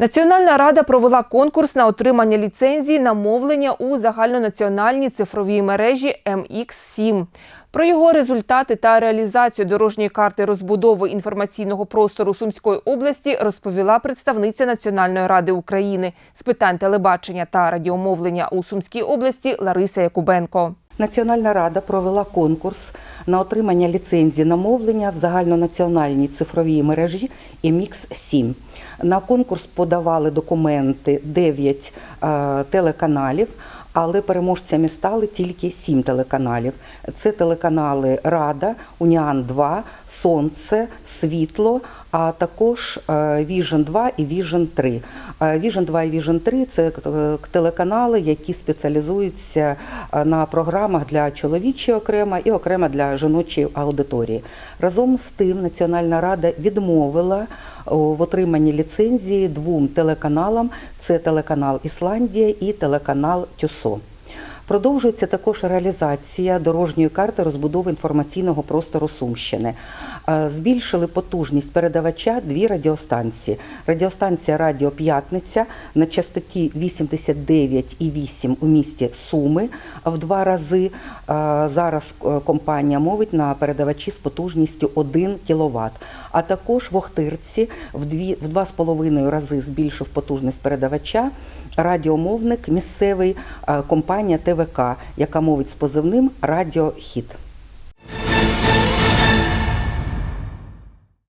Національна рада провела конкурс на отримання ліцензії на мовлення у загальнонаціональній цифровій мережі MX7. Про його результати та реалізацію дорожньої карти розбудови інформаційного простору Сумської області розповіла представниця Національної ради України з питань телебачення та радіомовлення у Сумській області Лариса Якубенко. Національна рада провела конкурс на отримання ліцензії на мовлення в загальнонаціональній цифровій мережі mx 7 На конкурс подавали документи 9 е, телеканалів, але переможцями стали тільки 7 телеканалів. Це телеканали Рада, Уніан 2, Сонце, Світло, а також е, Віжен 2 і Віжен 3. Віжен 2 і Віжен 3 це е, телеканали, які спеціалізуються е, на програмах для чоловічої окремо і окремо для жіночої аудиторії. Разом з тим Національна рада відмовила в отриманні ліцензії двом телеканалам: це телеканал Ісландія і телеканал Тюсо. Продовжується також реалізація дорожньої карти розбудови інформаційного простору Сумщини. Е, Збільшили потужність передавача дві радіостанції. Радіостанція Радіо П'ятниця на частоті 89,8 у місті Суми в два рази. Е, Зараз е, компанія мовить на передавачі з потужністю 1 кВт. А також в Охтирці в дві в два з половиною рази збільшив потужність передавача радіомовник місцевий компанія ТВК, яка мовить з позивним Радіохід.